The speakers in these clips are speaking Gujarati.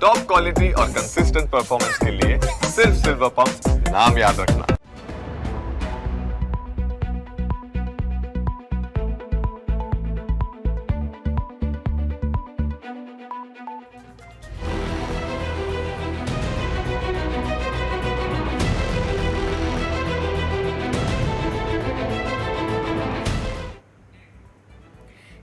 टॉप क्वालिटी और कंसिस्टेंट परफॉर्मेंस के लिए सिर्फ सिल्वर पंप नाम याद रखना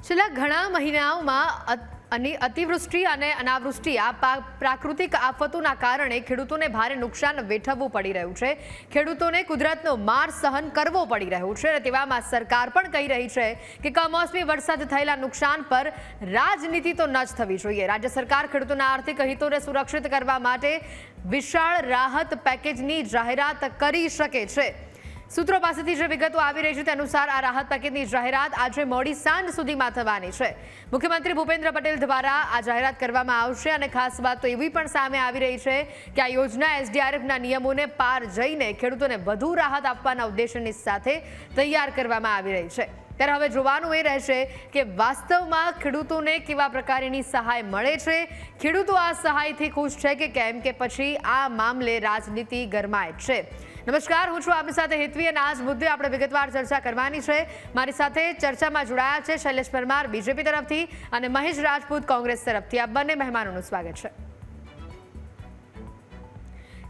છેલ્લા ઘણા મહિનાઓમાં અત- અને અતિવૃષ્ટિ અને અનાવૃષ્ટિ આ પ્રાકૃતિક આફતોના કારણે ખેડૂતોને ભારે નુકસાન વેઠવવું પડી રહ્યું છે. ખેડૂતોને કુદરતનો માર સહન કરવો પડી રહ્યો છે અને તેવામાં સરકાર પણ કહી રહી છે કે કમોસમી વરસાદ થયેલા નુકસાન પર રાજનીતિ તો ન જ થવી જોઈએ. રાજ્ય સરકાર ખેડૂતોના આર્થિક હિતોને સુરક્ષિત કરવા માટે વિશાળ રાહત પેકેજની જાહેરાત કરી શકે છે. સૂત્રો પાસેથી જે વિગતો આવી રહી છે તે અનુસાર આ રાહત પેકેજની જાહેરાત આજે મોડી સાંજ સુધીમાં થવાની છે. મુખ્યમંત્રી ભૂપેન્દ્ર પટેલ દ્વારા આ જાહેરાત કરવામાં આવશે અને ખાસ વાત તો એવી પણ સામે આવી રહી છે કે આ યોજના એસડીઆરએફના નિયમોને પાર જઈને ખેડૂતોને વધુ રાહત આપવાના ઉદ્દેશની સાથે તૈયાર કરવામાં આવી રહી છે. ત્યારે હવે જોવાનું એ રહેશે કે વાસ્તવમાં ખેડૂતોને કેવા પ્રકારની સહાય મળે છે? ખેડૂતો આ સહાયથી ખુશ છે કે કેમ? કે પછી આ મામલે રાજનીતિ ગરમાય છે. નમસ્કાર, હું છું આપની સાથે હેતવી અને આજ મુદ્દે આપણે વિગતવાર ચર્ચા કરવાની છે. મારી સાથે ચર્ચામાં જોડાયા છે શૈલેષ પરમાર, બીજેપી તરફથી અને મહેશ રાજપૂત, કોંગ્રેસ તરફથી. આ બંને મહેમાનોનું સ્વાગત છે.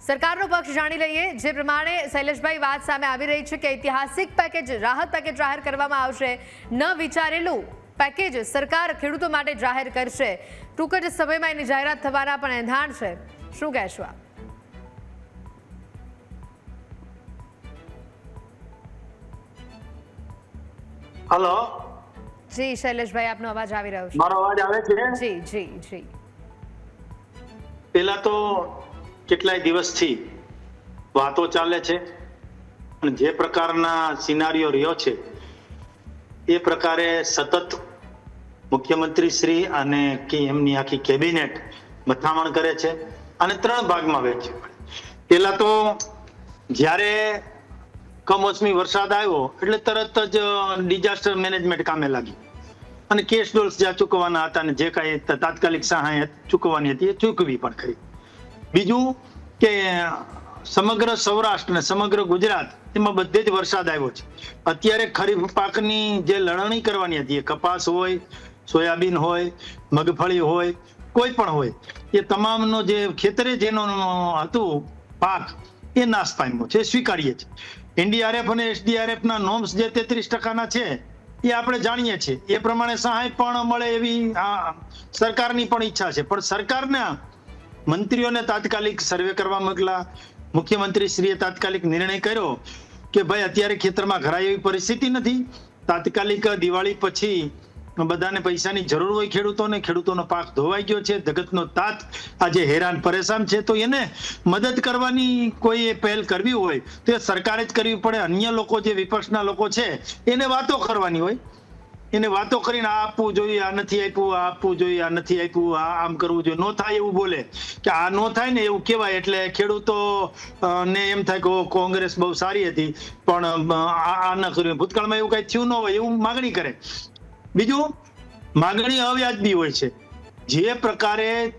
સરકારનો પક્ષ જાણી લઈએ. જે પ્રમાણે શૈલેષભાઈ વાત સામે આવી રહી છે કે ઐતિહાસિક પેકેજ, રાહત પેકેજ જાહેર કરવામાં આવશે. ન વિચારેલું પેકેજ સરકાર ખેડૂતો માટે જાહેર કરશે. ટૂંક જ સમયમાં એની જાહેરાત થવાના પણ એંધાણ છે. શું કહેશો આપ? હલો? જી શૈલેષભાઈ આપનો અવાજ આવી રહ્યો છે. મારો અવાજ આવે છે? જી જી જી. પેલા તો કેટલાય દિવસથી વાતો ચાલે છે અને જે પ્રકારના સિનારીઓ રહ્યો છે એ પ્રકારે સતત મુખ્યમંત્રી શ્રી અને કે એમની આખી કેબિનેટ મથામણ કરે છે અને ત્રણ ભાગમાં વહેંચે પેલા તો જ્યારે કમોસમી વરસાદ આવ્યો એટલે તરત જ ડિઝાસ્ટર મેનેજમેન્ટ કામે લાગી. અને કેશ ડોલ્સ જ્યાં ચૂકવવાના હતા અને જે કાંઈ તાત્કાલિક સહાય ચૂકવવાની હતી એ ચૂકવી પણ ખરી. બીજું કે, સમગ્ર સૌરાષ્ટ્ર અને સમગ્ર ગુજરાત એમાં બધે જ વરસાદ આવ્યો છે. અત્યારે ખરીફ પાકની જે લણણી કરવાની હતી એ કપાસ હોય, સોયાબીન હોય, મગફળી હોય, કોઈ પણ હોય, એ તમામનો જે ખેતરે જેનો હતું પાક એ નાશ પામ્યો છે સ્વીકારીએ છે. એનડીઆરએફ અને એસડીઆરએફ ના નોર્મ્સ જે તેત્રીસ ટકાના છે, એ આપણે જાણીએ છીએ. એ પ્રમાણે સહાય પણ મળે એવી સરકારની પણ ઈચ્છા છે. પણ સરકારના મંત્રીઓને તાત્કાલિક સર્વે કરવા મોકલા મુખ્યમંત્રી શ્રીએ તાત્કાલિક નિર્ણય કર્યો કે ભાઈ, અત્યારે ખેતરમાં ઘરાય એવી પરિસ્થિતિ નથી. તાત્કાલિક દિવાળી પછી બધાને પૈસાની જરૂર હોય ખેડૂતોને, ખેડૂતોનો પાક ધોવાઈ ગયો છે, જગતનો તાત આજે હેરાન પરેશાન છે. તો એને મદદ કરવાની કોઈ પહેલ કરવી હોય, તો એ સરકારે જ કરવી પડે. અન્ય લોકો જે વિપક્ષના લોકો છે, એને વાતો કરવાની હોય. એને વાતો કરીને, આ આપવું જોઈએ, આ નથી આપ્યું, આ આપવું જોઈએ, આ નથી આપ્યું, આ આમ કરવું જોઈએ. નો થાય એવું બોલે. કે આ નો થાય ને એવું કહેવાય, એટલે ખેડૂતો ને એમ થાય કે કોંગ્રેસ બહુ સારી હતી. પણ આ ન કર્યું. ભૂતકાળમાં એવું કઈ થયું ન હોય, એવું માગણી કરે. બીજું માગણી અવ્યાજબી હોય છે. જે પ્રકારે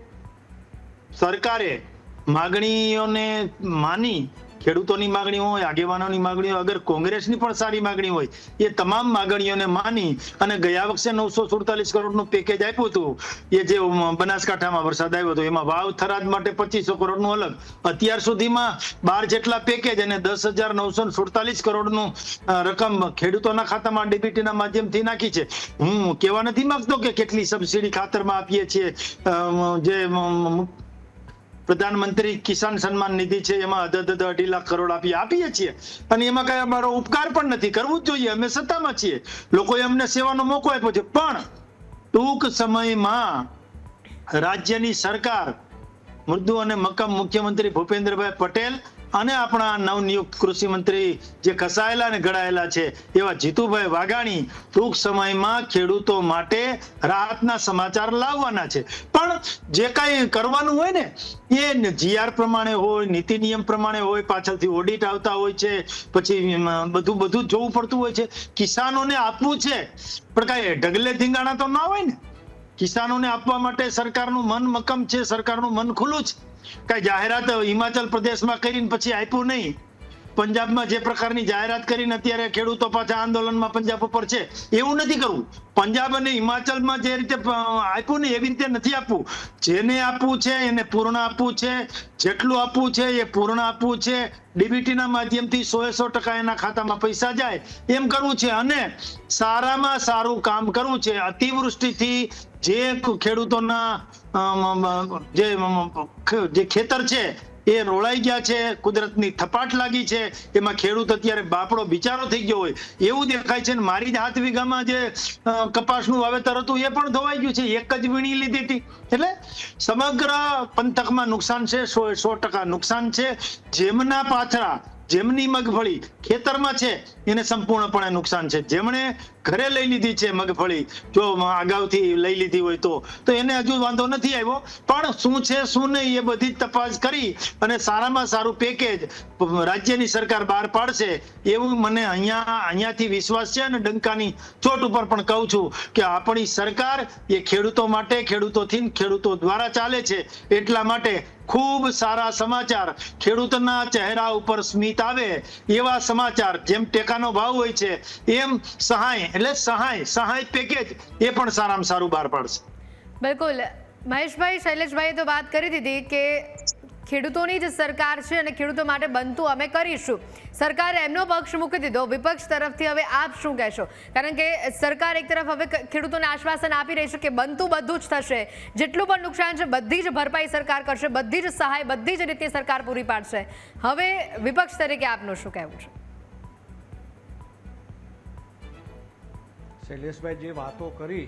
સરકારે માગણીઓને માની ખેડૂતોની માગણી હોય, આગેવાનોની માગણી હોય, અગર કોંગ્રેસની પણ સારી માગણી હોય, એ તમામ માગણીઓને માની અને ગયા વખતે નવસો સુડતાલીસ કરોડનું પેકેજ આપ્યું હતું, એ જે બનાસકાંઠામાં વરસાદ આવ્યો હતો, એમાં વાવ થરાદ માટે પચીસો કરોડનું અલગ. અત્યાર સુધીમાં બાર જેટલા પેકેજ અને દસ હજાર નવસો સુડતાલીસ કરોડનું રકમ ખેડૂતોના ખાતામાં ડીબીટીના માધ્યમથી નાખી છે. હું કહેવા નથી માંગતો કે કેટલી સબસિડી ખાતરમાં આપીએ છીએ જે પ્રધાનમંત્રી કિસાન સન્માન નિધિ છે, એમાં અધધ અધ અઢી લાખ કરોડ આપી આપીએ છીએ. અને એમાં કઈ અમારો ઉપકાર પણ નથી, કરવું જ જોઈએ, અમે સત્તામાં છીએ. લોકોએ અમને સેવાનો મોકો આપ્યો છે. પણ ટૂંક સમયમાં રાજ્યની સરકાર, મૃદુ અને મક્કમ મુખ્યમંત્રી ભૂપેન્દ્રભાઈ પટેલ અને આપણા નવનિયુક્ત કૃષિ મંત્રી જે કસાયેલા અને ઘડાયેલા છે, એવા જીતુભાઈ વાઘાણી ટૂંક સમયમાં ખેડૂતો માટે રાહતના સમાચાર લાવવાના છે. પણ જે કાંઈ કરવાનું હોય ને, એ જીઆર પ્રમાણે હોય, નીતિ નિયમ પ્રમાણે હોય, પાછળથી ઓડિટ આવતા હોય છે, પછી બધું બધું જોવું પડતું હોય છે. કિસાનોને આપવું છે, પણ કાંઈ ઢગલે ધીંગાણા તો ના હોય ને? કિસાનોને આપવા માટે સરકારનું મન મક્કમ છે, સરકારનું મન ખુલ્લું છે. કઈ જાહેરાત હિમાચલ પ્રદેશમાં કરીને પછી આપ્યું નહીં. પંજાબમાં જે પ્રકારની જાહેરાત કરીને અત્યારે ખેડૂતો પાછા આંદોલનમાં પંજાબ ઉપર છે, એવું નથી કરવું. પંજાબ અને હિમાચલમાં જે રીતે આપ્યું ને એવી રીતે નથી આપવું. જેને આપવું છે, એને પૂર્ણ આપવું છે, જેટલું આપવું છે, એ પૂર્ણ આપવું છે. ડીબીટી ના માધ્યમથી સો સો ટકા એના ખાતામાં પૈસા જાય, એમ કરવું છે. અને સારામાં સારું કામ કરવું છે. અતિવૃષ્ટિથી જે ખેડૂતોના જે ખેતર છે, એ રોળાઈ ગયા છે, કુદરતની થપાટ લાગી છે, એમાં ખેડૂત અત્યારે બાપડો બિચારો થઈ ગયો હોય, એવું દેખાય છે મારી જ હાથ વીઘામાં જે કપાસનું વાવેતર હતું, એ પણ ધોવાઈ ગયું છે, એક જ વીણી લીધી હતી. એટલે સમગ્ર પંથકમાં નુકસાન છે, સો સો ટકા નુકસાન છે. જેમના પાથરા જેમની મગફળી ખેતરમાં છે, એને સંપૂર્ણપણે નુકસાન છે. જેમણે ઘરે લઈ લીધી છે મગફળી, જો અગાઉથી લઈ લીધી હોય તો તો એને હજુ વાંધો નથી આવ્યો. પણ શું છે, શું નહીં એ બધી તપાસ કરી અને સારામાં સારું પેકેજ રાજ્યની સરકાર બહાર પાડશે એવું મને અહીંયા, અહીંયાથી વિશ્વાસ છે અને ડંકાની ચોટ ઉપર પણ કહું છું કે આપણી સરકાર એ ખેડૂતો માટે ખેડૂતોથી ખેડૂતો દ્વારા ચાલે છે. એટલા માટે ખૂબ સારા સમાચાર ખેડૂતના ચહેરા ઉપર સ્મિત આવે એવા સમાચાર, જેમ ટેકાનો ભાવ હોય છે, એમ સહાય, એટલે સહાય સહાય પેકેજ એ પણ સારામાં સારું બહાર પાડશે. બિલકુલ. મહેશભાઈ, શૈલેષભાઈએ તો વાત કરી દીધી કે ખેડૂતોની જ સરકાર છે અને ખેડૂતો માટે બનતું અમે કરીશું. સરકારે એમનો પક્ષ મૂકી દીધો. વિપક્ષ તરફથી હવે આપ શું કહેશો? કારણ કે સરકાર એક તરફ હવે ખેડૂતોને આશ્વાસન આપી રહી છે કે બનતું બધું જ થશે. જેટલું પણ નુકસાન છે, બધી જ ભરપાઈ સરકાર કરશે, બધી જ સહાય, બધી જ રીતે સરકાર પૂરી પાડશે. હવે વિપક્ષ તરીકે આપનું શું કહેવું છે? શૈલેષભાઈ, જે વાતો કરી,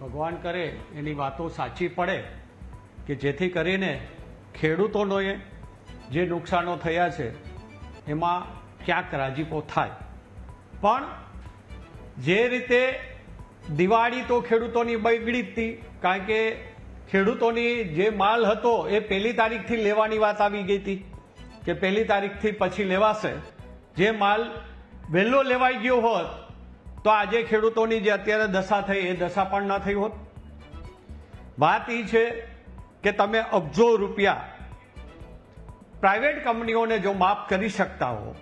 ભગવાન કરે, એની વાતો સાચી પડે કે જેથી કરીને ખેડૂતોને જે નુકસાનો થયા છે, એમાં ક્યાંક રાજીપો થાય. પણ જે રીતે દિવાળી તો ખેડૂતોની બગડી જ હતી, કારણ કે ખેડૂતોની જે માલ હતો એ પહેલી તારીખથી લેવાની વાત આવી ગઈ હતી, કે પહેલી તારીખથી પછી લેવાશે. જે માલ વહેલો લેવાઈ ગયો હોત, તો આજે ખેડૂતોની જે અત્યારે દશા થઈ, એ દશા પણ ન થઈ હોત. વાત એ છે કે તમે અબજો રૂપિયા પ્રાઇવેટ કંપનીઓને જો માફ કરી શકતા હો,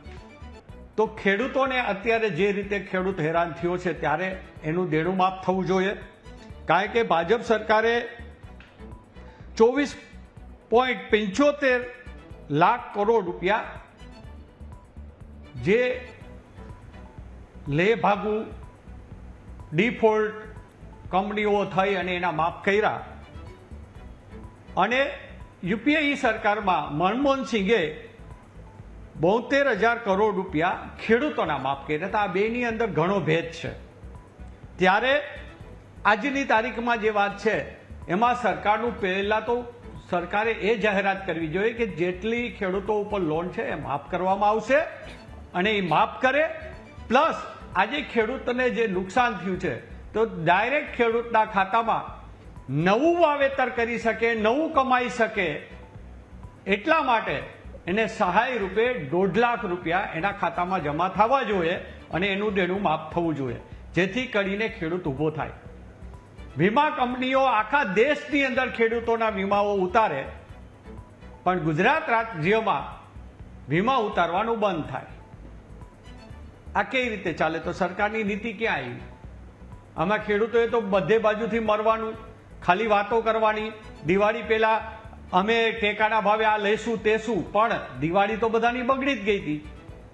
તો ખેડૂતોને અત્યારે જે રીતે ખેડૂત હેરાન થયો છે ત્યારે એનું દેણું માફ થવું જોઈએ. કારણ કે ભાજપ સરકારે ચોવીસ પોઈન્ટ પંચોતેર લાખ કરોડ રૂપિયા જે લે ભાગુ ડિફોલ્ટ કંપનીઓ થઈ અને એના માફ કર્યા અને યુપીએ સરકારમાં મનમોહન સિંઘે બોતેર હજાર કરોડ રૂપિયા ખેડૂતોના માફ કર્યા હતા. આ બેની અંદર ઘણો ભેદ છે. ત્યારે આજની તારીખમાં જે વાત છે, એમાં સરકારનું પહેલાં તો સરકારે એ જાહેરાત કરવી જોઈએ કે જેટલી ખેડૂતો ઉપર લોન છે એ માફ કરવામાં આવશે અને એ માફ કરે. પ્લસ આજે ખેડૂતને જે નુકસાન થયું છે, તો ડાયરેક્ટ ખેડૂતના ખાતામાં નવું વાવેતર કરી શકે, નવું કમાઈ શકે, એટલા માટે એને સહાય રૂપે દોઢ લાખ રૂપિયા એના ખાતામાં જમા થવા જોઈએ અને એનું દેણું માફ થવું જોઈએ. જેથી કરીને ખેડૂત ઊભો થાય. વીમા કંપનીઓ આખા દેશની અંદર ખેડૂતોના વીમાઓ ઉતારે, પણ ગુજરાત રાજ્યમાં વીમા ઉતારવાનું બંધ થાય. આ કઈ રીતે ચાલે? તો સરકારની નીતિ ક્યાં આવી? આમાં ખેડૂતોએ તો બધે બાજુથી મરવાનું. ખાલી વાતો કરવાની. દિવાળી પહેલા અમે ટેકાના ભાવે આ લઈશું તે શું પણ દિવાળી તો બધાની બગડી જ ગઈ હતી.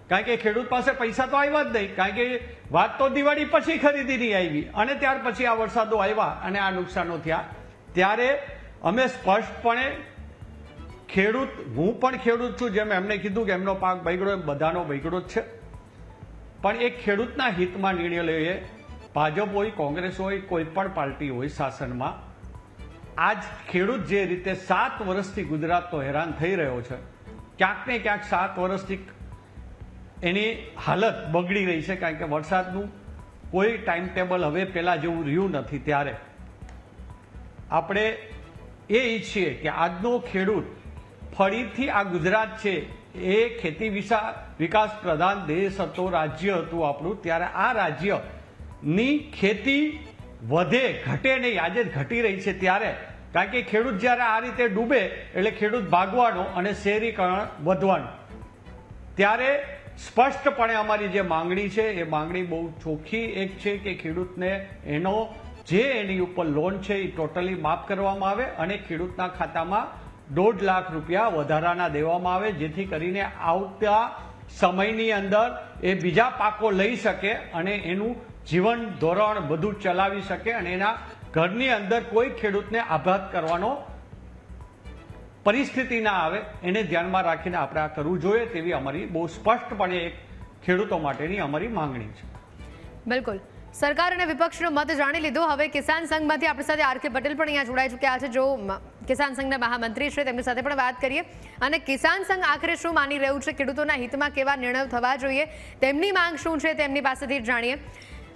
કારણ કે ખેડૂત પાસે પૈસા તો આવ્યા જ નહીં. કારણ કે વાત તો દિવાળી પછી ખરીદીની આવી અને ત્યાર પછી આ વરસાદો આવ્યા અને આ નુકસાનો થયા. ત્યારે અમે સ્પષ્ટપણે ખેડૂત, હું પણ ખેડૂત છું, જેમ એમને કીધું કે એમનો પાક બગડ્યો, એમ બધાનો બગડ્યો જ છે. પણ એ ખેડૂતના હિતમાં નિર્ણય લઈએ. ભાજપ હોય, કોંગ્રેસ હોય, કોઈ પણ પાર્ટી હોય શાસનમાં આજ ખેડૂત જે રીતે સાત વર્ષથી ગુજરાતનો હેરાન થઈ રહ્યો છે, ક્યાંક ને ક્યાંક સાત વર્ષથી એની હાલત બગડી રહી છે, કારણ કે વરસાદનું કોઈ ટાઈમ ટેબલ હવે પહેલાં જેવું રહ્યું નથી ત્યારે. આપણે એ ઈચ્છીએ કે આજનો ખેડૂત ફરીથી આ ગુજરાત છે, એ ખેતી વિશા, વિકાસ પ્રધાન દેશ હતો, રાજ્ય હતું આપણું, ત્યારે આ રાજ્યની ખેતી વધે, ઘટે નહીં. આજે જ ઘટી રહી છે ત્યારે. કારણ કે ખેડૂત જ્યારે આ રીતે ડૂબે, એટલે ખેડૂત ભાગવાનો અને શહેરીકરણ વધવાનું. ત્યારે સ્પષ્ટપણે અમારી જે માંગણી છે, એ માંગણી બહુ ચોખ્ખી એક છે કે ખેડૂતને એનો, જે એની ઉપર લોન છે, એ ટોટલી માફ કરવામાં આવે અને ખેડૂતના ખાતામાં દોઢ લાખ રૂપિયા વધારાના દેવામાં આવે, જેથી કરીને આવતા સમયની અંદર એ બીજા પાકો લઈ શકે અને એનું જીવન ધોરણ બધું ચલાવી શકે અને એના ઘરની અંદર કોઈ ખેડૂતને આઘાત કરવાનો પરિસ્થિતિ ના આવે, એને ધ્યાનમાં રાખીને આપણે આ કરવું જોઈએ તેવી અમારી બહુ સ્પષ્ટપણે એક ખેડૂતો માટેની અમારી માંગણી છે. બિલકુલ. સરકાર અને વિપક્ષનો મત જાણી લીધો. હવે કિસાન સંઘમાંથી આપણી સાથે આર કે પટેલ પણ અહીંયા જોડાઈ ચૂક્યા છે. જો કિસાન સંઘના મહામંત્રી છે, તેમની સાથે પણ વાત કરીએ. અને કિસાન સંઘ આખરે શું માની રહ્યું છે? ખેડૂતોના હિતમાં કેવા નિર્ણયો થવા જોઈએ? તેમની માંગ શું છે? તેમની પાસેથી જાણીએ.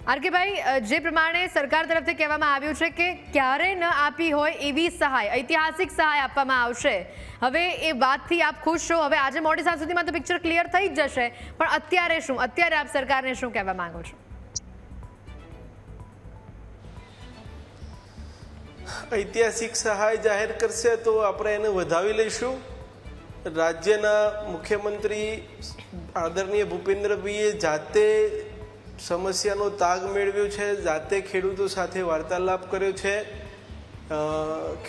આરકેભાઈ ભાઈ જે પ્રમાણે સરકાર તરફથી કહેવામાં આવ્યું છે કે ક્યારે ન આપી હોય એવી સહાય, ઐતિહાસિક સહાય આપવામાં આવશે. હવે એ વાતથી આપ ખુશ છો? હવે આજે મોડી સાંજ સુધીમાં તો પિક્ચર ક્લિયર થઈ જ જશે. પણ અત્યારે શું? અત્યારે આપ સરકારને શું કહેવા માંગો છો? ઐતિહાસિક સહાય જાહેર કરશે તો આપણે એને વધાવી લઈશું. રાજ્યના મુખ્યમંત્રી આદરણીય ભૂપેન્દ્રભાઈએ જાતે સમસ્યાનો તાગ મેળવ્યો છે. જાતે ખેડૂતો સાથે વાર્તાલાપ કર્યો છે.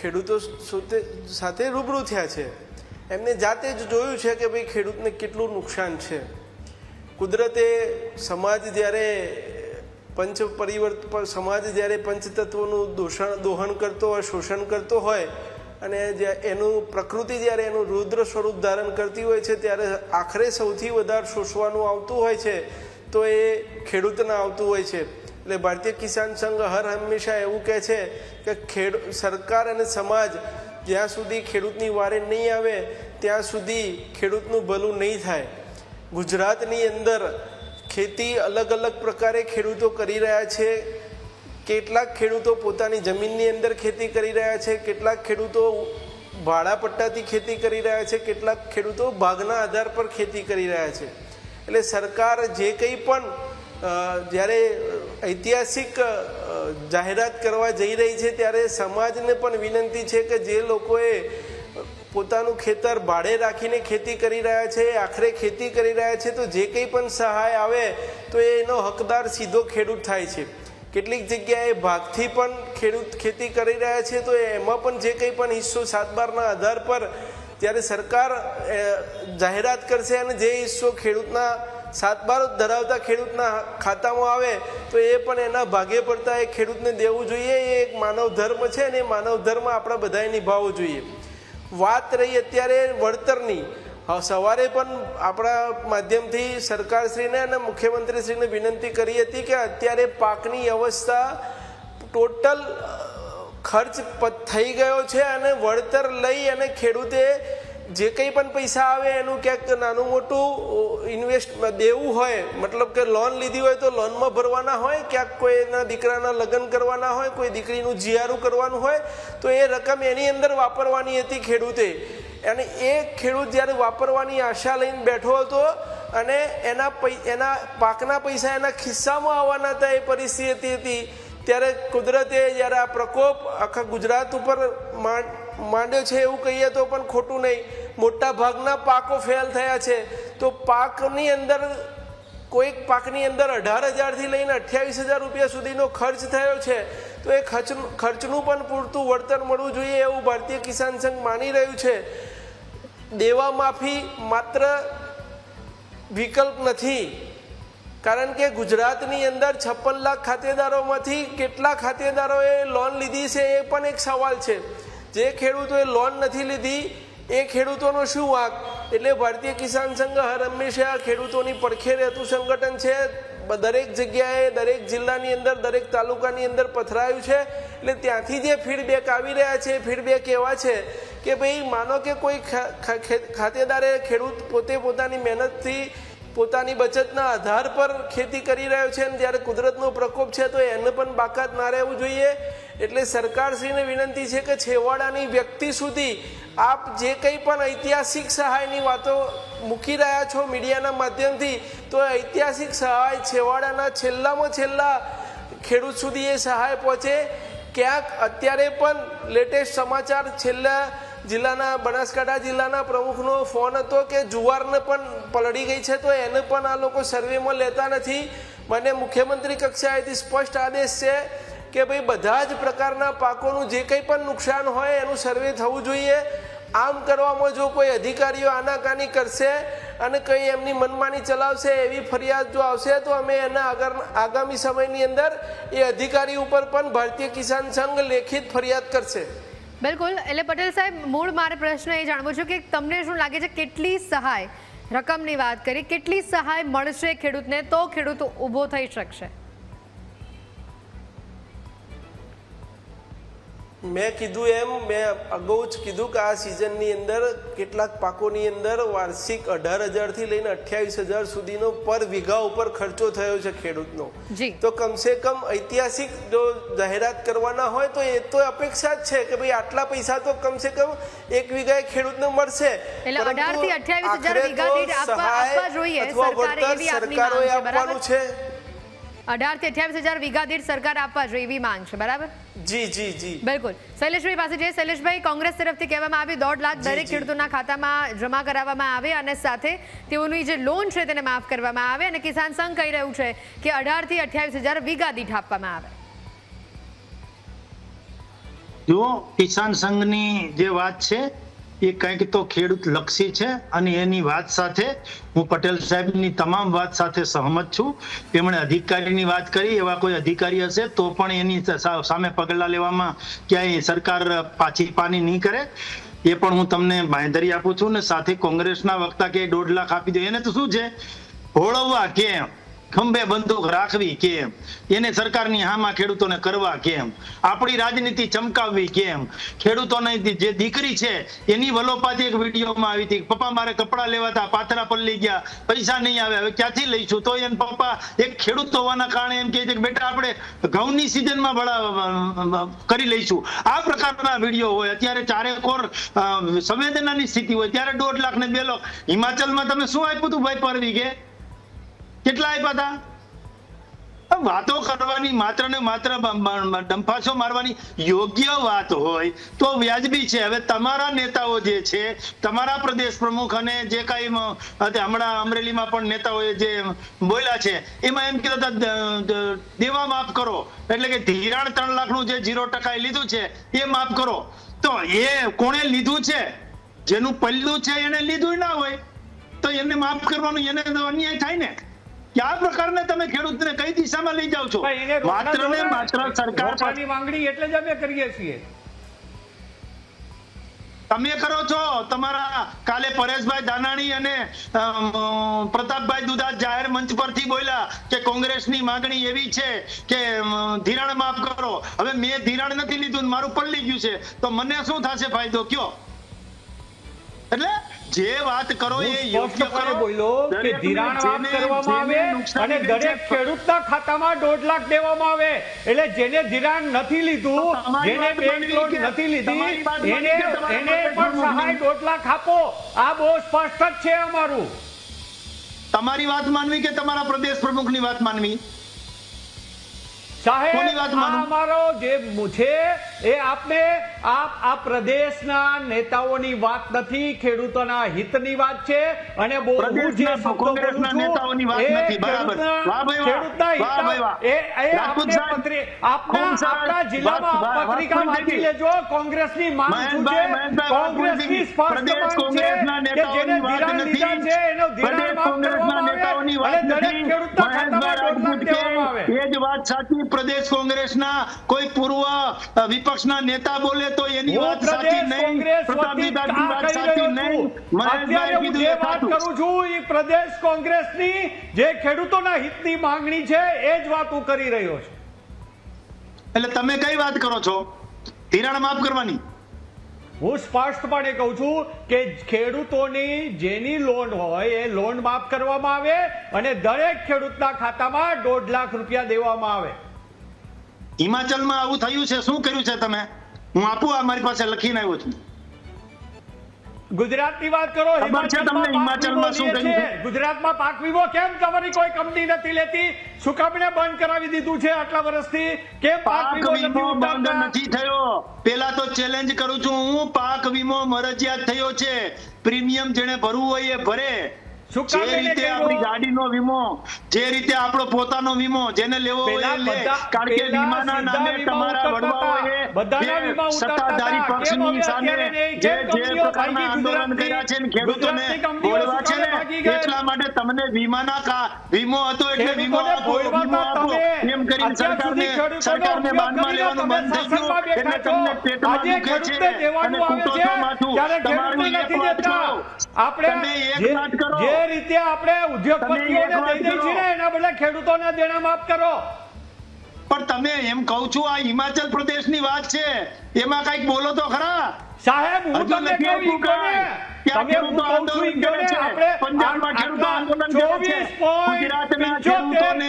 ખેડૂતો સાથે રૂબરૂ થયા છે. એમને જાતે જ જોયું છે કે ભાઈ ખેડૂતને કેટલું નુકસાન છે. કુદરતે સમાજ જ્યારે પંચ પરિવર્તન સમાજ જ્યારે પંચતત્વોનું દોષણ, દોહન કરતો હોય, શોષણ કરતો હોય અને એનું પ્રકૃતિ જ્યારે એનું રુદ્ર સ્વરૂપ ધારણ કરતી હોય છે, ત્યારે આખરે સૌથી વધારે શોષવાનું આવતું હોય છે. તો એ ખેડૂતને આવતું હોય છે. એટલે ભારતીય કિસાન સંઘ હર હંમેશા એવું કહે છે કે ખેડ, સરકાર અને સમાજ જ્યાં સુધી ખેડૂતની વારે નહીં આવે, ત્યાં સુધી ખેડૂતનું ભલું નહીં થાય. ગુજરાતની અંદર ખેતી અલગ અલગ પ્રકારે ખેડૂતો કરી રહ્યા છે. કેટલાક ખેડૂતો પોતાની જમીનની અંદર ખેતી કરી રહ્યા છે, કેટલાક ખેડૂતો ભાડા પટ્ટાથી ખેતી કરી રહ્યા છે, કેટલાક ખેડૂતો ભાગના આધાર પર ખેતી કરી રહ્યા છે. એટલે સરકાર જે કંઈ પણ જ્યારે ઐતિહાસિક જાહેરાત કરવા જઈ રહી છે, ત્યારે સમાજને પણ વિનંતી છે કે જે લોકોએ પોતાનું ખેતર ભાડે રાખીને ખેતી કરી રહ્યા છે, આખરે ખેતી કરી રહ્યા છે, તો જે કંઈ પણ સહાય આવે, તો એનો હકદાર સીધો ખેડૂત થાય છે. કેટલીક જગ્યાએ ભાગથી પણ ખેડૂત ખેતી કરી રહ્યા છે, તો એમાં પણ જે કંઈ પણ હિસ્સો સાત બારના આધાર પર જ્યારે સરકાર જાહેરાત કરશે અને જે હિસ્સો ખેડૂતના સાત બાર ધરાવતા ખેડૂતના ખાતામાં આવે, તો એ પણ એના ભાગે પડતા એ ખેડૂતને દેવું જોઈએ. એ એક માનવ ધર્મ છે અને એ માનવ ધર્મ આપણા બધાએ નિભાવવો જોઈએ. વાત રહી અત્યારે વળતરની. સવારે પણ આપણા માધ્યમથી સરકારશ્રીને અને મુખ્યમંત્રીશ્રીને વિનંતી કરી હતી કે અત્યારે પાકની અવસ્થા ટોટલ ખર્ચ થઈ ગયો છે અને વળતર લઈ અને ખેડૂતે જે કંઈ પણ પૈસા આવે એનું ક્યાંક નાનું મોટું ઇન્વેસ્ટ દેવું હોય, મતલબ કે લોન લીધી હોય તો લોનમાં ભરવાના હોય, ક્યાંક કોઈ એના દીકરાના લગ્ન કરવાના હોય, કોઈ દીકરીનું જીયારું કરવાનું હોય, તો એ રકમ એની અંદર વાપરવાની હતી ખેડૂતે. અને એ ખેડૂત જ્યારે વાપરવાની આશા લઈને બેઠો હતો અને એના એના પાકના પૈસા એના ખિસ્સામાં આવવાના હતા, એ પરિસ્થિતિ હતી. ત્યારે કુદરતે જ્યારે આ પ્રકોપ આખા ગુજરાત ઉપર માંડ- માંડ્યો છે એવું કહીએ તો પણ ખોટું નહીં. મોટા ભાગના પાકો ફેલ થયા છે. તો પાકની અંદર, કોઈક પાકની અંદર અઢાર હજારથી લઈને અઠ્યાવીસ હજાર રૂપિયા સુધીનો ખર્ચ થયો છે. તો એ ખર્ચ, ખર્ચનું પણ પૂરતું વળતર મળવું જોઈએ એવું ભારતીય કિસાન સંઘ માની રહ્યું છે. દેવા માફી માત્ર વિકલ્પ નથી. કારણ કે ગુજરાતની અંદર છપ્પન લાખ ખાતેદારોમાંથી કેટલા ખાતેદારોએ લોન લીધી છે એ પણ એક સવાલ છે. જે ખેડૂતોએ લોન નથી લીધી, એ ખેડૂતોનો શું વાંક? એટલે ભારતીય કિસાન સંઘ હર હંમેશા ખેડૂતોની પડખે રહેતું સંગઠન છે. દરેક જગ્યાએ, દરેક જિલ્લાની અંદર, દરેક તાલુકાની અંદર પથરાયું છે. એટલે ત્યાંથી જે ફીડબેક આવી રહ્યા છે ફીડબેક એવા છે કે ભાઈ માનો કે કોઈ ખાતેદારે ખેડૂત પોતે પોતાની મહેનતથી પોતાની બચતના આધાર પર ખેતી કરી રહ્યો છે અને જ્યારે કુદરતનો પ્રકોપ છે તો એને પણ બાકાત ના રહેવું જોઈએ. એટલે સરકારશ્રીને વિનંતી છે કે છેવાડાની વ્યક્તિ સુધી આપ જે કંઈ પણ ઐતિહાસિક સહાયની વાતો મૂકી રહ્યા છો મીડિયાના માધ્યમથી, તો ઐતિહાસિક સહાય છેવાડાના છેલ્લામાં છેલ્લા ખેડૂત સુધી એ સહાય પહોંચે. ક્યાંક અત્યારે પણ લેટેસ્ટ સમાચાર છેલ્લા જિલ્લાના બનાસકાંઠા જિલ્લાના પ્રમુખનો ફોન હતો કે જુવારને પણ પલળી ગઈ છે, તો એને પણ આ લોકો સર્વેમાં લેતા નથી. મને મુખ્યમંત્રી કક્ષાએથી સ્પષ્ટ આદેશ છે કે ભાઈ, બધા જ પ્રકારના પાકોનું જે કંઈ પણ નુકસાન હોય એનું સર્વે થવું જોઈએ. આમ કરવામાં જો કોઈ અધિકારીઓ આનાકાની કરશે અને કંઈ એમની મનમાની ચલાવશે, એવી ફરિયાદ જો આવશે, તો અમે એના આગળ, આગામી સમયની અંદર એ અધિકારી ઉપર પણ ભારતીય કિસાન સંઘ લેખિત ફરિયાદ કરશે. બિલકુલ. એટલે પટેલ સાહેબ, મૂળ મારે પ્રશ્ન એ જાણવો છે કે તમને શું લાગે છે કેટલી સહાય, રકમની વાત કરી, કેટલી સહાય મળશે ખેડૂતને? તો ખેડૂત ઊભો થઈ શકશે. મેં કીધું એમ મેં અગાઉ જ કીધું કે આ સિઝનની અંદર કેટલાક પાકોની અંદર વાર્ષિક અઢાર હજારથી લઈને અઠ્યાવીસ હજાર સુધીનો પર વીઘા ઉપર ખર્ચો થયો છે ખેડૂતનો. તો કમસે કમ ઐતિહાસિક જો જાહેરાત કરવાના હોય તો એ તો અપેક્ષા જ છે કે ભાઈ આટલા પૈસા તો કમસે કમ એક વીઘાએ ખેડૂતને મળશે. એટલે પરંતુ 18 થી 28 હજાર વીઘા દીઠ આપવા- સહાય જોઈએ. અથવા સરકારે વળતર એવી આપની માંગ સરકારોએ આપવાનું છે. અઢારથી અઠ્યાવીસ હજાર વીઘા દીઠ સરકાર આપવા જોઈએ એવી માંગ છે બરાબર? જી જી જી. બિલકુલ. શૈલેષભાઈ પાસે જઈએ. શૈલેષભાઈ કોંગ્રેસ તરફથી કહેવામાં આવ્યું દોઢ લાખ દરેક જી. ખેડૂતોના ખાતામાં જમા કરાવવામાં આવે અને સાથે તેઓની જે લોન છે તેને માફ કરવામાં આવે અને કિસાન સંઘ કહી રહ્યું છે કે અઢારથી અઠ્યાવીસ હજાર વીઘા દીઠ આપવામાં આવે. જુઓ કિસાન સંઘની જે વાત છે એ કંઈક તો ખેડૂત લક્ષી છે અને એની વાત સાથે હું પટેલ સાહેબની તમામ વાત સાથે સહમત છું. એમણે અધિકારીની વાત કરી, એવા કોઈ અધિકારી હશે તો પણ એની સામે પગલાં લેવામાં ક્યાંય સરકાર પાછી પાની નહીં કરે. એ પણ હું તમને બાંધરી આપું છું ને સાથે કોંગ્રેસના વક્તા કે દોઢ લાખ આપી દે. એને તો શું છે? ભોળવવા કેમ? ખંભે બંદૂક રાખવી કેમ? એને સરકારની હામાં ખેડૂતોને કરવા કેમ? આપણી રાજનીતિ ચમકાવવી કેમ? ખેડૂતોની જે દીકરી છે, એની વલોપાથી એક વિડીયોમાં આવી હતી પપ્પા, મારે કપડાં લેવાતા પાથરા પલ્લી ગયા, પૈસા નહીં આવે, હવે ક્યાંથી લઈશું? તો એમ પપ્પા એક ખેડૂત હોવાના કારણે એમ કહે છે કે, બેટા, આપણે ઘઉંની સિઝનમાં ભળા, કરી લઈશું. આ પ્રકારના વીડિયો હોય. અત્યારે ચારે કોર સંવેદનાની સ્થિતિ હોય. ત્યારે દોઢ લાખ ને બે લાખ. હિમાચલમાં તમે શું આપ્યું હતું ભાઈ પરવી વીઘે કેટલા આપ્યા હતા? વાતો કરવાની માત્ર ને માત્ર ડંફાસો મારવાની યોગ્ય વાત હોય તો વ્યાજબી છે. હવે તમારા નેતાઓ જે છે, તમારા પ્રદેશ પ્રમુખ અને જે કાંઈ હમણાં અમરેલીમાં પણ નેતાઓએ જે બોલ્યા છે, એમાં એમ કીધું હતા દેવા માફ કરો. એટલે કે ધિરાણ ત્રણ લાખનું જે ઝીરો ટકાએ લીધું છે, એ માફ કરો. તો એ કોણે લીધું છે? જેનું પલ્લું છે એને લીધું ના હોય. તો એને માફ કરવાનું, એને અન્યાય થાય ને. કયા પ્રકારને તમે ખેડૂતને કઈ દિશામાં લઈ જાઓ છો? માત્ર ને માત્ર સરકાર માંગણી એટલે જ અમે કરીએ છીએ. તમે કરો છો તમારા કાલે પરેશભાઈ દાનાણી અને પ્રતાપભાઈ દુધા જાહેર મંચ પરથી બોલ્યા કે કોંગ્રેસની માંગણી એવી છે કે ધિરાણ માફ કરો. હવે મેં ધિરાણ નથી લીધું મારું પલ્લી ગયું છે. તો મને શું થશે ફાયદો કયો? એટલે જે વાત કરો એ યોગ્ય બોલ્યો કે ધિરાણ માફ કરવામાં આવે અને દરેક ખેડૂતના ખાતામાં દોઢ લાખ દેવામાં આવે. એટલે જેને ધિરાણ નથી લીધું જેને બેંક લોન નથી લીધી એને એને પણ સહાય દોઢ લાખ આપો. આ બહુ સ્પષ્ટ જ છે અમારું. તમારી વાત માનવી કે તમારા પ્રદેશ પ્રમુખની વાત માનવી? સાહેબ? અમારો જે છે એ આપને આપ આ પ્રદેશના નેતાઓની વાત નથી ખેડૂતોના હિતની વાત છે અને બહુ હું જે નેતાઓની વાત નથી, બરાબર. ખેડૂતના- વાહ ભાઈ વાહ. ખેડૂતના વાહ હિતના- ભાઈ વાહ. એ એ આપને પત્રી- આપના આપના જિલ્લામાં વાત- વાત પત્રિકા વાંચી લેજો કોંગ્રેસની માંગ શું છે? મહેશભાઈ, મહેશભાઈ, વાત પૂરી કોંગ્રેસની સ્પષ્ટ પ્રદેશ માંગ છે કે જેને ધિરાણ લીધા છે એનો ધિરાણ માફ કરવામાં આવે અને દરેક ખેડૂતના ખાતામાં દોઢ લાખ દેવામાં આવે. એ જ વાત સાચી. પ્રદેશ કોંગ્રેસના કોઈ પૂર્વ અ, વિપક્ષના નેતા બોલે તો એની વાત સાચી નહીં. વતી વાત સાચી નહીં. મહેશભાઈ કીધું એ વાત કરું છું એ પ્રદેશ કોંગ્રેસની જે ખેડૂતોના હિતની માંગણી છે એ જ વાત હું કરી રહ્યો છું. એટલે તમે કઈ વાત કરો છો? ધિરાણ માફ કરવાની. હું સ્પષ્ટપણે કહું છું કે ખેડૂતોની જેની લોન હોય એ લોન માફ કરવામાં આવે અને દરેક ખેડૂતના ખાતામાં દોઢ લાખ રૂપિયા દેવામાં આવે. હિમાચલમાં આવું થયું છે શું કર્યું છે તમે? હું આપું આ મારી પાસે લખીને આવ્યો છું. ગુજરાતની વાત કરો હિમાચલમાં શું કર્યું છે? ગુજરાતમાં પાક વીમો કેમ તમારી કોઈ કંપની નથી લેતી? શું કામને બંધ કરાવી દીધું છે આટલા વર્ષથી? કે પાક વીમો બંધ નથી થયો. પેલા તો ચેલેન્જ કરું છું હું પાક વીમો મરજિયાત થયો છે. પ્રીમિયમ જેને ભરવું હોય એ ભરે. જે રીતે આપણી ગાડીનો વીમો જે રીતે આપણો પોતાનો વીમો જેને લેવો હોય લે. કારણ કે વીમાના નામે તમારા વડવાઓએ બધાના વીમા સત્તાધારી પક્ષની સામે જે જે પ્રકારના આંદોલન કર્યા છે ને ખેડૂતોને બોલવા છે ને એટલા માટે તમને વીમાના કા વીમો હતો એટલે વીમો આપો વીમો આપો. એમ કરીને સરકારને સરકારને બાનમાં લેવાનું બંધ થઈ ગયું. એટલે તમને પેટમાં દુખે છે અને કૂટો છો માથું. તમારું એક વાત કરો. આપણે એક વાત કરો. જે રીતે આપણે ઉદ્યોગપતિઓને દઈ દઈ છીએ એના બદલે ખેડૂતોને દેણા માફ કરો પણ તમે એમ કહું છું આ હિમાચલ પ્રદેશની વાત છે એમાં કંઈક બોલો તો ખરા સાહેબ હું તમને કહું. તમે હું કહું છું છે. આપણે પંજાબમાં ખેડૂતો આંદોલન કરે છે. ગુજરાતના ખેડૂતોને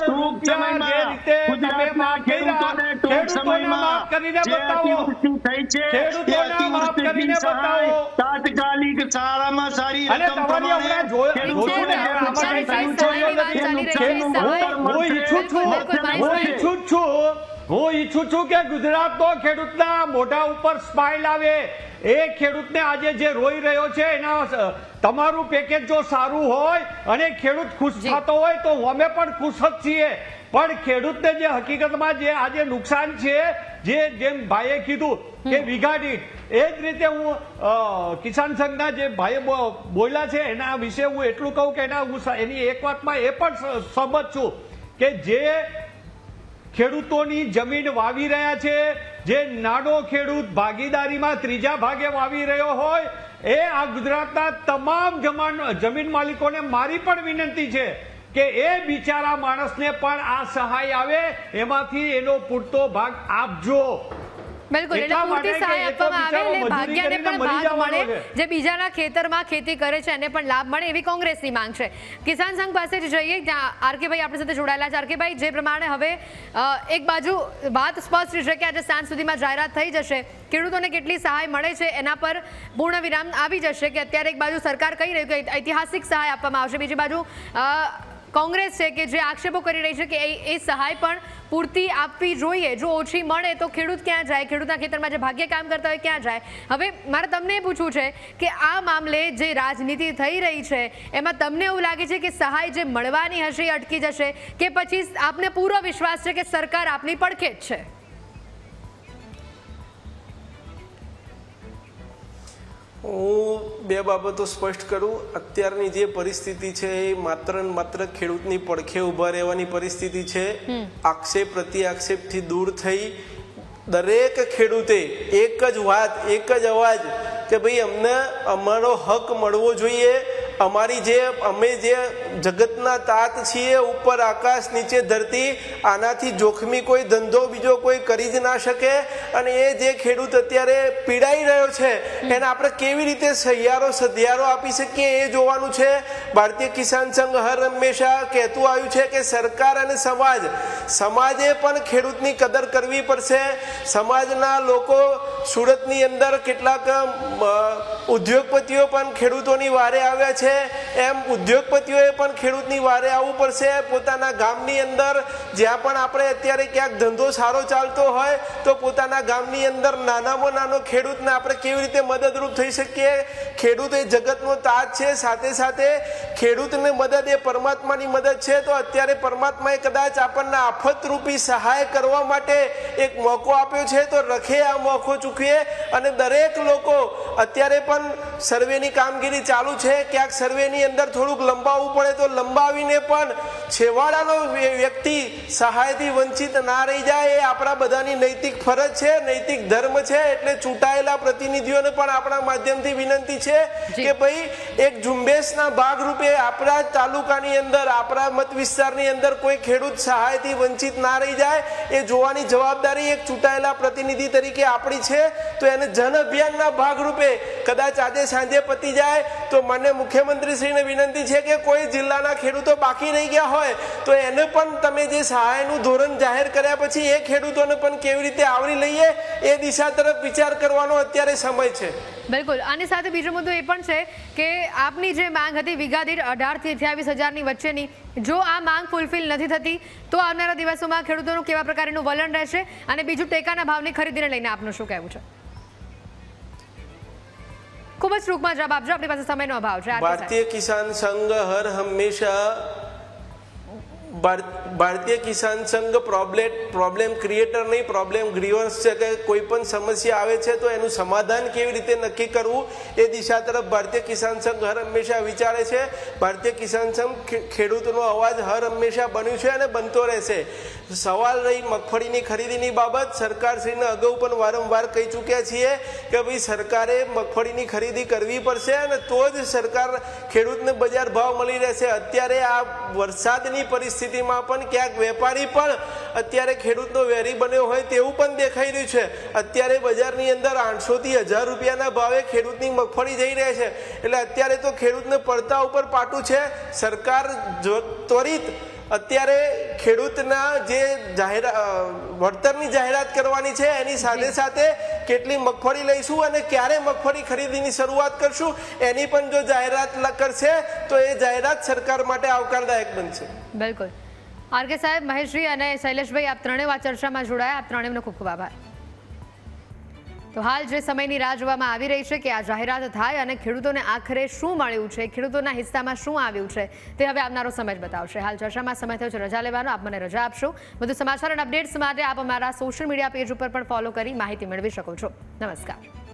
ટૂંક સમયમાં ગુજરાતના ખેડૂતોને માફ સમયમાં જે અતિવૃષ્ટિ થઈ છે એ અતિવૃષ્ટિની સહાય તાત્કાલિક સારામાં સારી રકમ પ્રમાણે ખેડૂતોને જે નુકસાન થયું છે, એ ચાલી રહી છે, નુકસાનનું હું ઈચ્છું છું. બિલકુલ, મળશે, બિલકુલ. હું ઈચ્છું છું. હું ઈચ્છું છું કે ગુજરાતનો ખેડૂતના મોઢા ઉપર સ્માઇલ આવે. એ ખેડૂતને આજે જે રોઈ રહ્યો છે એના તમારું પેકેજ જો સારું હોય અને ખેડૂત ખુશ થતો હોય તો અમે પણ ખુશ જ છીએ. પણ ખેડૂતને જે હકીકતમાં જે આજે નુકસાન છે જે જેમ ભાઈએ કીધું કે વીઘા દીઠ એ જ રીતે હું કિસાન સંઘના જે ભાઈએ બોલ્યા છે એના વિશે હું એટલું કહું કે એના હું એની એક વાતમાં એ પણ સહમત છું કે જે ખેડૂતોની જમીન વાવી રહ્યા છે જે નાનો ખેડૂત ભાગીદારીમાં ત્રીજા ભાગે વાવી રહ્યો હોય એ આ ગુજરાતના તમામ જમાન જમીન માલિકોને મારી પણ વિનંતી છે કે એ બિચારા માણસને પણ આ સહાય આવે એમાંથી એનો પૂરતો ભાગ આપજો બિલકુલ એટલે પૂરતી સહાય આપવામાં આવે એટલે મજૂરી પણ ભાગ મળે. જે બીજાના ખેતરમાં ખેતી કરે છે એને પણ લાભ મળે એવી કોંગ્રેસની માંગ છે. કિસાન સંઘ પાસે જઈએ ત્યાં આરકે ભાઈ આપણી સાથે જોડાયેલા છે. આરકેભાઈ જે પ્રમાણે હવે એક બાજુ વાત સ્પષ્ટ છે કે આજે સાંજ સુધીમાં જાહેરાત થઈ જશે. ખેડૂતોને કેટલી સહાય મળે છે એના પર પૂર્ણ વિરામ આવી જશે કે અત્યારે એક બાજુ સરકાર કહી રહ્યું કે ઐતિહાસિક સહાય આપવામાં આવશે. બીજી બાજુ કોંગ્રેસ છે કે જે આક્ષેપો કરી રહી છે કે એ સહાય પણ પૂરતી આપવી જોઈએ. જો ઓછી મળે તો ખેડૂત ક્યાં જાય? ખેડૂતના ખેતરમાં જે ભાગ્ય કામ કરતા હોય ક્યાં જાય? હવે મારે તમને એ પૂછવું છે કે આ મામલે જે રાજનીતિ થઈ રહી છે, એમાં તમને એવું લાગે છે કે સહાય જે મળવાની હશે, એ અટકી જશે? કે પછી આપને પૂરો વિશ્વાસ છે કે સરકાર આપની પડખે જ છે? હું બે બાબતો સ્પષ્ટ કરું. અત્યારની જે પરિસ્થિતિ છે એ માત્ર ને માત્ર ખેડૂતની પડખે ઊભા રહેવાની પરિસ્થિતિ છે. આક્ષેપ પ્રતિ આક્ષેપથી દૂર થઈ દરેક ખેડૂતે એક જ વાત એક જ અવાજ કે ભાઈ અમને અમારો હક મળવો જોઈએ. અમારી જે, અમે જે જગતના તાત છીએ, ઉપર આકાશ, નીચે ધરતી, આનાથી જોખમી કોઈ, ધંધો બીજો કોઈ કરી જ ના શકે. અને એ જે ખેડૂત અત્યારે પીડાઈ રહ્યો છે, એને આપણે કેવી રીતે સહિયારો સધિયારો આપી શકીએ એ જોવાનું છે. ભારતીય કિસાન સંઘ હર હંમેશા કહેતું આવ્યું છે કે સરકાર અને સમાજ, સમાજે પણ ખેડૂતની કદર કરવી પડશે. સમાજના લોકો સુરતની અંદર કેટલાક ઉદ્યોગપતિઓ પણ ખેડૂતોની વારે આવ્યા છે. એમ ઉદ્યોગપતિઓએ પણ ખેડૂતની વારે આવવું પડશે. પોતાના ગામની અંદર જ્યાં પણ આપણે અત્યારે ક્યાંક ધંધો સારો ચાલતો હોય, તો પોતાના ગામની અંદર નાનામાં નાનો ખેડૂતને આપણે કેવી રીતે મદદરૂપ થઈ શકીએ? ખેડૂત એ જગતનો તાજ છે. સાથે સાથે ખેડૂતને મદદ એ પરમાત્માની મદદ છે. તો અત્યારે પરમાત્માએ કદાચ આપણને આફતરૂપી સહાય કરવા માટે એક મોકો આપ્યો છે. તો રખે આ મોકો ચૂકવીએ અને દરેક લોકો અત્યારે પણ સર્વેની કામગીરી ચાલુ છે. ક્યાંક સર્વેની અંદર થોડુંક લંબાવવું પડે તો લંબાવીને પણ છેવાડાનો વ્યક્તિ સહાયથી વંચિત ના રહી જાય એ આપણા બધાની નૈતિક ફરજ છે નૈતિક ધર્મ છે એટલે ચૂંટાયેલા પ્રતિનિધિઓને પણ આપણા માધ્યમથી વિનંતી છે કે ભાઈ એક ઝુંબેશના ભાગરૂપે આપણા તાલુકાની અંદર આપણા મત વિસ્તારની અંદર કોઈ ખેડૂત સહાયથી વંચિત ના રહી જાય એ જોવાની જવાબદારી એક ચૂંટાયેલા પ્રતિનિધિ તરીકે આપણી છે. તો એને જન અભિયાનના ભાગરૂપે કદાચ આજે સાંજે પતી જાય, તો મને મુખ્યમંત્રીશ્રીને વિનંતી છે કે કોઈ જિલ્લાના ખેડૂતો બાકી રહી ગયા હોય, તો એને પણ તમે જે સહાયનું ધોરણ જાહેર કર્યા પછી એ ખેડૂતોને પણ કેવી રીતે આવરી લઈએ, એ દિશા તરફ વિચાર કરવાનો અત્યારે સમય છે. બિલકુલ. આની સાથે બીજો મુદ્દો એ પણ છે કે આપની જે માંગ હતી વીઘા દીઠ અઢારથી અઠ્યાવીસ હજારની વચ્ચેની, જો આ માંગ ફૂલફિલ નથી થતી, તો આવનારા દિવસોમાં ખેડૂતોનું કેવા પ્રકારનું વલણ રહેશે? અને બીજું ટેકાના ભાવની ખરીદીને લઈને આપનું શું કહેવું છે? ખૂબ જ ટૂંકમાં જવાબ આપજો. આપણી પાસે સમયનો અભાવ છે. ભારતીય કિસાન સંઘ હર હંમેશા Bharatiya Kisan Sangh problem problem creator નહીં પ્રોબ્લેમ ગ્રીવર્સ છે કે કોઈ પણ સમસ્યા આવે છે તો એનું સમાધાન કેવી રીતે નક્કી કરવું એ દિશા તરફ ભારતીય કિસાન સંઘ હર હંમેશા વિચારે છે. ભારતીય કિસાન સંઘ ખેડૂતોનો અવાજ હર હંમેશા બન્યું છે અને બનતો રહેશે. સવાલ રહી મગફળીની ખરીદીની બાબત સરકારશ્રીને અગાઉ પણ વારંવાર કહી ચૂક્યા છીએ કે ભાઈ સરકારે મગફળીની ખરીદી કરવી પડશે અને તો જ સરકાર ખેડૂતને બજાર ભાવ મળી રહેશે. અત્યારે આ વરસાદની પરિસ્થિતિમાં પણ ક્યાંક વેપારી પણ અત્યારે ખેડૂતનો વેરી બન્યો હોય તેવું પણ દેખાઈ રહ્યું છે. અત્યારે બજારની અંદર આઠસોથી હજાર રૂપિયાના ભાવે ખેડૂતની મગફળી જઈ રહે છે. એટલે અત્યારે તો ખેડૂતને પડતા ઉપર પાટું છે. સરકાર ત્વરિત અત્યારે ખેડૂતના જે જાહેરાત વળતરની જાહેરાત કરવાની છે એની સાથે સાથે કેટલી મગફળી લઈશું અને ક્યારે મગફળી ખરીદીની શરૂઆત કરશું એની પણ જો જાહેરાત કરશે તો એ જાહેરાત સરકાર માટે આવકારદાયક બનશે. બિલકુલ. આર કે સાહેબ મહેશજી અને શૈલેષભાઈ આપ ત્રણેય આ ચર્ચામાં જોડાયા. આપ ત્રણેયનો ખૂબ ખૂબ આભાર. તો હાલ જે સમયની રાહ જોવામાં આવી રહી છે કે આ જાહેરાત થાય અને ખેડૂતોને આખરે શું મળ્યું છે? ખેડૂતોના હિસ્સામાં શું આવ્યું છે? તે હવે આવનારો સમય બતાવશે. હાલ ચર્ચામાં સમય થયો છે. રજા લેવાનો. આપ મને રજા આપશો. વધુ સમાચાર અને અપડેટ્સ માટે આપ અમારા સોશિયલ મીડિયા પેજ ઉપર પણ ફોલો કરી માહિતી મેળવી શકો છો. નમસ્કાર.